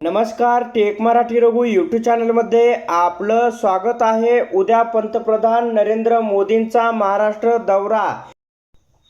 नमस्कार take Marathi Raghu YouTube चॅनलमध्ये आपलं स्वागत आहे. उद्या पंतप्रधान नरेंद्र मोदींचा महाराष्ट्र दौरा.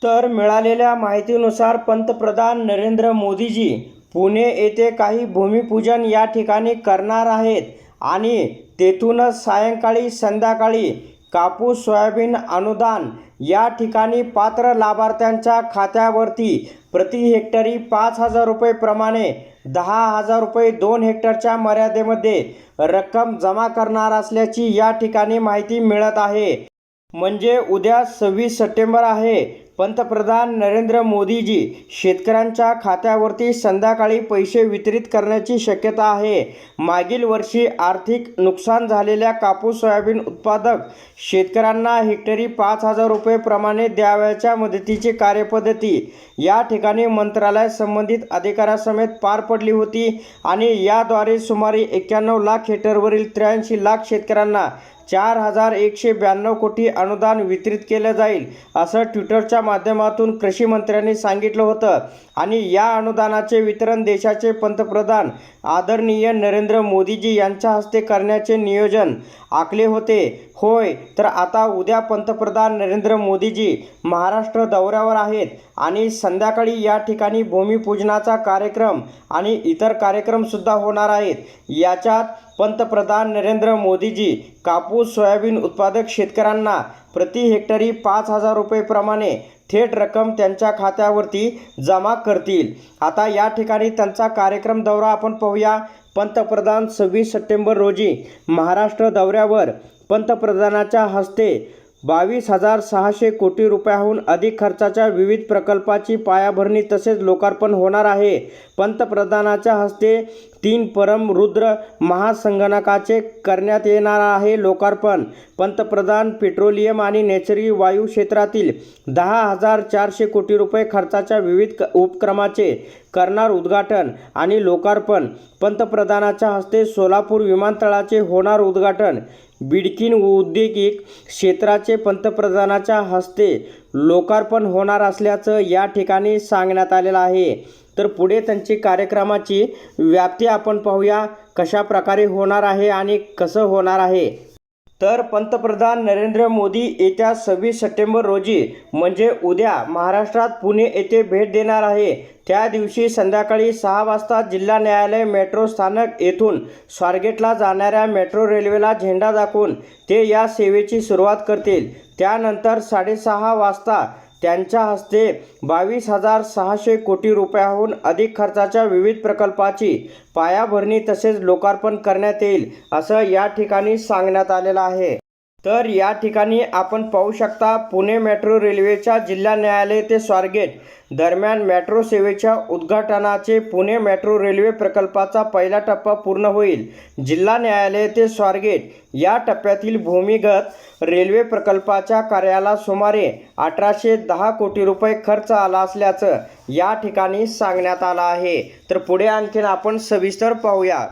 तर मिळालेल्या माहितीनुसार पंतप्रधान नरेंद्र मोदीजी पुणे येथे काही भूमिपूजन या ठिकाणी करणार आहेत. आणि तेथूनच सायंकाळी संध्याकाळी कापूस सोयाबीन अनुदान या ठिकाणी पात्र लाभार्थ्यांच्या खात्यावरती प्रति हेक्टरी पाच हजार रुपये प्रमाणे दहा हजार रुपये दोन हेक्टरच्या मर्यादेमध्ये रक्कम जमा करणार असल्याची या ठिकाणी माहिती मिळत आहे. म्हणजे उद्या सव्वीस सप्टेंबर आहे. पंतप्रधान नरेंद्र मोदीजी शेतकऱ्यांच्या खात्यावरती संध्याकाळी पैसे वितरित करण्याची शक्यता आहे. मागील वर्षी आर्थिक नुकसान झालेल्या कापूस सोयाबीन उत्पादक शेतकऱ्यांना हेक्टरी पाच हजार रुपये प्रमाणे द्यावयाच्या मदतीची कार्यपद्धती या ठिकाणी मंत्रालय संबंधित अधिकाऱ्यासमेत पार पडली होती आणि याद्वारे सुमारे एक्क्याण्णव लाख हेक्टरवरील त्र्याऐंशी लाख शेतकऱ्यांना चार हजार एकशे ब्याण्णव कोटी अनुदान वितरित केलं जाईल असं ट्विटरच्या माध्यमातून कृषी मंत्र्यांनी सांगितलं होतं. आणि या अनुदानाचे वितरण देशाचे पंतप्रधान आदरणीय नरेंद्र मोदीजी यांच्या हस्ते करण्याचे नियोजन आखले होते. होय तर आता उद्या पंतप्रधान नरेंद्र मोदीजी महाराष्ट्र दौऱ्यावर आहेत आणि संध्याकाळी या ठिकाणी भूमिपूजनाचा कार्यक्रम आणि इतर कार्यक्रमसुद्धा होणार आहेत. याच्यात पंतप्रधान नरेंद्र मोदीजी कापूस सोयाबीन उत्पादक शेतकऱ्यांना प्रति हेक्टरी पाच हजार रुपयेप्रमाणे थेट रक्कम त्यांच्या खात्यावरती जमा करतील. आता या ठिकाणी त्यांचा कार्यक्रम दौरा आपण पाहूया. पंतप्रधान सव्वीस सप्टेंबर रोजी महाराष्ट्र दौऱ्यावर पंतप्रधानाच्या हस्ते बावीस हजार सहाशे कोटी रुपयाहून अधिक खर्चाच्या विविध प्रकल्पाची पायाभरणी तसेच लोकार्पण होणार आहे. पंतप्रधानाच्या हस्ते तीन परम रुद्र महासंगणकाचे करण्यात येणार आहे लोकार्पण. पंतप्रधान पेट्रोलियम आणि नैसर्गिक वायू क्षेत्रातील दहा हजार चारशे कोटी रुपये खर्चाच्या विविध क- उपक्रमाचे करणार उद्घाटन आणि लोकार्पण. पंतप्रधानाच्या हस्ते सोलापूर विमानतळाचे होणार उद्घाटन. बिडकीन औद्योगिक क्षेत्राचे पंतप्रधानाच्या हस्ते लोकार्पण होणार असल्याचं या ठिकाणी सांगण्यात आलेलं आहे. तर पुढे त्यांची कार्यक्रमाची व्याप्ती आपण पाहूया. कशा प्रकारे होणार आहे आणि कसं होणार आहे? तर पंतप्रधान नरेंद्र मोदी येत्या सव्वीस सप्टेंबर रोजी म्हणजे उद्या महाराष्ट्रात पुणे येथे भेट देणार आहे. त्या दिवशी संध्याकाळी सहा वाजता जिल्हा न्यायालय मेट्रो स्थानक येथून स्वारगेटला जाणाऱ्या मेट्रो रेल्वेला झेंडा दाखवून ते या सेवेची सुरुवात करतील. त्यानंतर साडेसहा वाजता त्यांच्या हस्ते बावीस हजार सहाशे कोटी रुपयाहून अधिक खर्चाच्या विविध प्रकल्पाची पायाभरणी तसेच लोकार्पण करण्यात येईल असं या ठिकाणी सांगण्यात आलेलं आहे. तर या ठिकाणी आपण पाहू शकता पुणे मेट्रो रेल्वेच्या जिल्हा न्यायालय ते स्वारगेट दरम्यान मेट्रो सेवेच्या उद्घाटनाचे पुणे मेट्रो रेल्वे प्रकल्पाचा पहिला टप्पा पूर्ण होईल. जिल्हा न्यायालय ते स्वारगेट या टप्प्यातील भूमिगत रेल्वे प्रकल्पाच्या कार्याला सुमारे अठराशे दहा कोटी रुपये खर्च आला असल्याचं या ठिकाणी सांगण्यात आलं आहे. तर पुढे आणखीन आपण सविस्तर पाहूया.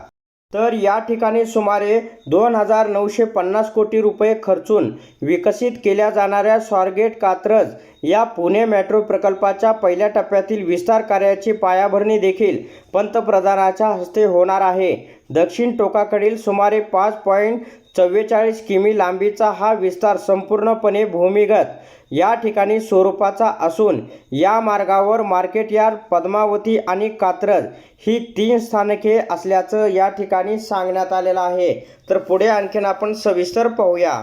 तर या ठिकाणी सुमारे दोन हजार नऊशे पन्नास कोटी रुपये खर्चून विकसित केल्या जाणाऱ्या स्वारगेट कात्रज या पुणे मेट्रो प्रकल्पाच्या पहिल्या टप्प्यातील विस्तार कार्याची पायाभरणी देखील पंतप्रधानाच्या हस्ते होणार आहे. दक्षिण टोकाकडील सुमारे पाच पॉईंट चव्वेचाळीस किमी लांबीचा हा विस्तार संपूर्णपणे भूमिगत या ठिकाणी स्वरूपाचा असून या मार्गावर मार्केट यार्ड पद्मावती आणि कात्रज ही तीन स्थानके असल्याचं या ठिकाणी सांगण्यात आलेलं आहे. तर पुढे आणखीन आपण सविस्तर पाहूया.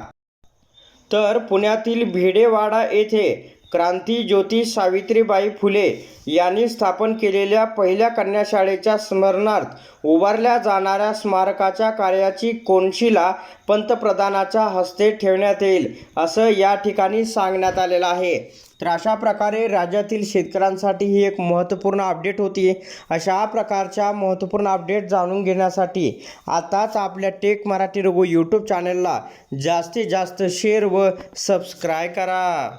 तर पुण्यातील भिडेवाडा येथे क्रांती ज्योती सावित्रीबाई फुले यांनी स्थापन केलेल्या पहिल्या कन्याशाळेच्या स्मरणार्थ उभारल्या जाणाऱ्या स्मारकाच्या कार्याची कोनशिला पंतप्रधानाच्या हस्ते ठेवण्यात येईल असं या ठिकाणी सांगण्यात आलेलं आहे. तर अशा प्रकारे राज्यातील शेतकऱ्यांसाठी ही एक महत्त्वपूर्ण अपडेट होती. अशा प्रकारच्या महत्त्वपूर्ण अपडेट जाणून घेण्यासाठी आताच आपल्या टेक मराठी रघु यूट्यूब चॅनलला जास्तीत जास्त शेअर व सबस्क्राय करा.